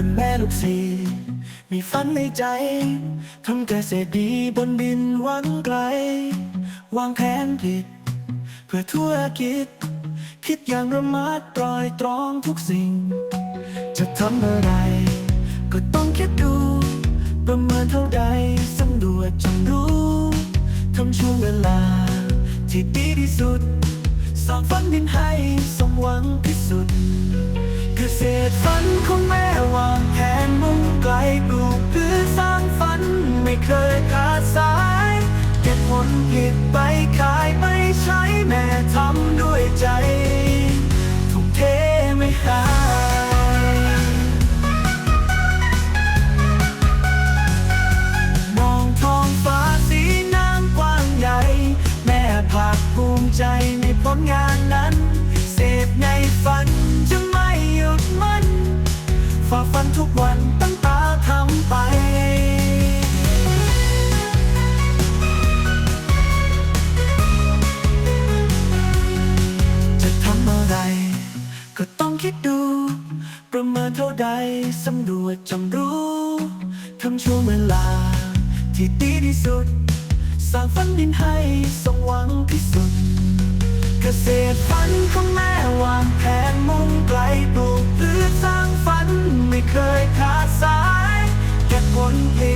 คุณแม่ลูกศิษย์มีฝันในใจ ทำเกษตรดีบนดินหวังไกล วางแผนผิด เพื่อธุรกิจ คิดอย่างระมัดตรอยตรองทุกสิ่ง จะทำอะไร ก็ต้องคิดดู ประเมินเท่าใดสำรวจจงรู้ทำช่วงเวลา ที่ดีที่สุดสร้างฝันดินให้สมหวังที่สุดเกษตรฝันของแม่ ผลผลิตไปขายไปใช้แม่ทำด้วยใจทุ่มเทไม่หายมองทองฟ้าสีน้ำกว้างใหญ่แม่ภาคภูมิใจในผลงานนั้น เสพในฝันจะไม่หยุดมันฝ่าฟันทุกวัน คิดดู ประเมินเท่าใดสำรวจจำรู้ทำช่วงเวลา ที่ดีที่สุด สร้างฝันดินให้สมหวังที่สุด เกษตรฝันของแม่วางแผนมุ่งไกลปลูกเพื่อสร้างฝันไม่เคยขาดสายเก็บผลผลิต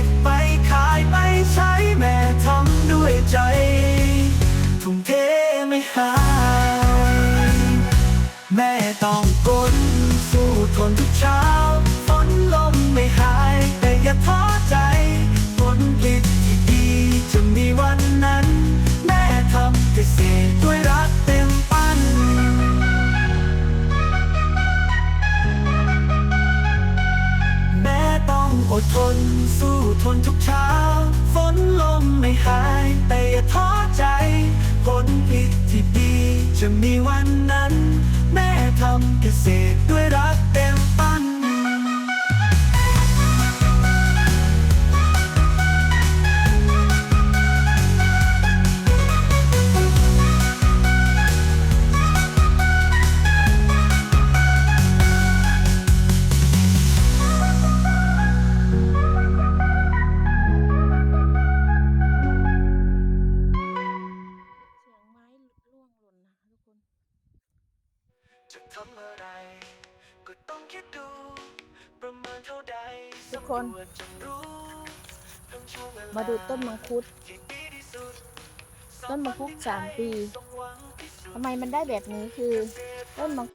กลนสู้ทนทุกเช้าฝนลมไม่หาย แต่อย่าท้อใจผลผลิตที่ดีจะมีวันนั้น แม่ทำเกษตรด้วยรักเต็มปัน แม่ต้องอดทนสู้ทนทุกเช้าฝนลมไม่หาย แต่อย่าท้อใจผลผลิตที่ดีจะมีวัน จะทำอะไร ก็ต้องคิดดู ประเมินเท่าใดทุกคน สำรวจจงรู้ทำช่วงเวลมาดูต้นมังคุด ที่ดีที่สุดต้นมังคุดสามปี สมหวังที่สุด ทำไมมันได้แบบนี้คือต้นมัง